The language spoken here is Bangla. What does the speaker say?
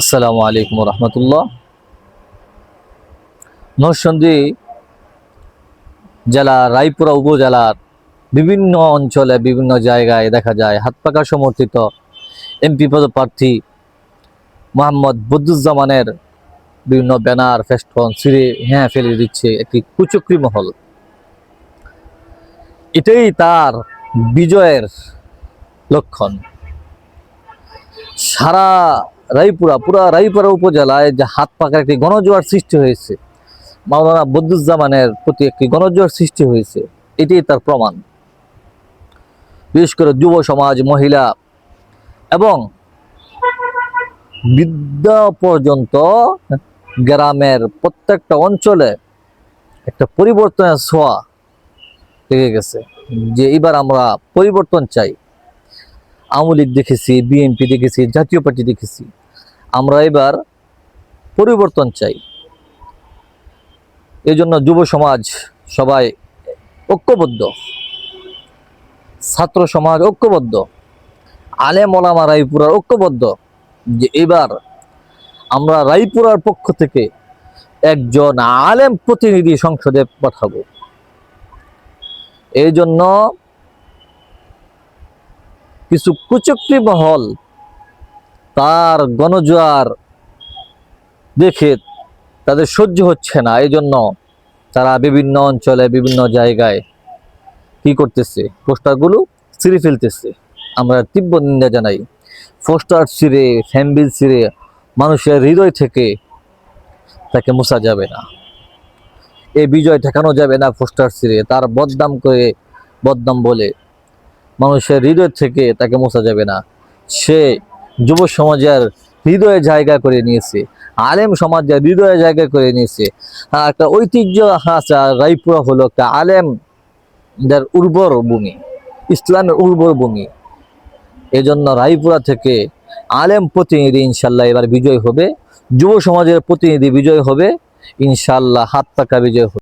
আসসালামু আলাইকুম রহমতুল্লাহ নরসন্দী জেলা, রায়পুরা উপজেলার বিভিন্ন অঞ্চলে, বিভিন্ন জায়গায় দেখা যায় হাত পাকা সমর্থিত এমপি পদপ্রার্থী মোহাম্মদ বদুজ্জামানের বিভিন্ন ব্যানার, ফেস্টন ছিঁড়ে হ্যাঁ ফেলে দিচ্ছে একটি কুচক্রি মহল। এটাই তার বিজয়ের লক্ষণ। সারা রায়পুরা, পুরা রায়পুরা উপজেলায় যে হাত পাকার একটি গণজোয়ার সৃষ্টি হয়েছে। মাওলানা বদুজ্জামানের প্রতি একটি গণজোয়ার সৃষ্টি হয়েছে। এটাই তার প্রমাণ। বিশেষ করে যুব সমাজ, মহিলা এবং বিদ্যা পর্যন্ত গ্রামের প্রত্যেকটা অঞ্চলে একটা পরিবর্তনের ছোঁয়া লেগে গেছে। যে এবার আমরা পরিবর্তন চাই। আওয়ামী লীগ দেখেছি, বিএনপি দেখেছি, জাতীয় পার্টি দেখেছি। আমরা এবার পরিবর্তন চাই। এই জন্য যুব সমাজ সবাই ঐক্যবদ্ধ। ছাত্র সমাজ ঐক্যবদ্ধ। আলেম ওলামা রায়পুরার ঐক্যবদ্ধ যে এবার আমরা রায়পুরার পক্ষ থেকে একজন আলেম প্রতিনিধি সংসদে পাঠাবো। এই জন্য কিছু কুচক্রি মহল তার গণজোয়ার দেখে তাদের সহ্য হচ্ছে না। এই জন্য তারা বিভিন্ন অঞ্চলে, বিভিন্ন জায়গায় কি করতেছে? পোস্টারগুলো ছিঁড়ে ফেলতেছে। আমরা তীব্র নিন্দা জানাই। পোস্টার ছিঁড়ে ফ্যাম্বিল ছিঁড়ে মানুষের হৃদয় থেকে তাকে মোছা যাবে না। এই বিজয় ঠেকানো যাবে না পোস্টার ছিঁড়ে। তার বদনাম করে বদনাম বলে মানুষের হৃদয় থেকে তাকে মোছা যাবে না। সে যুব সমাজের হৃদয়ে জায়গা করে নিয়েছে। আলেম সমাজের হৃদয়ে জায়গা করে নিয়েছে। একটা ঐতিহ্য আছে রায়পুরা হলো একটা আলেম যার উর্বর ভূমি, ইসলামের উর্বর ভূমি। এজন্য রায়পুরা থেকে আলেম প্রতিনিধি ইনশাল্লাহ এবার বিজয় হবে, যুব সমাজের প্রতিনিধি বিজয় হবে, ইনশাল্লাহ হাত পাকা বিজয় হবে।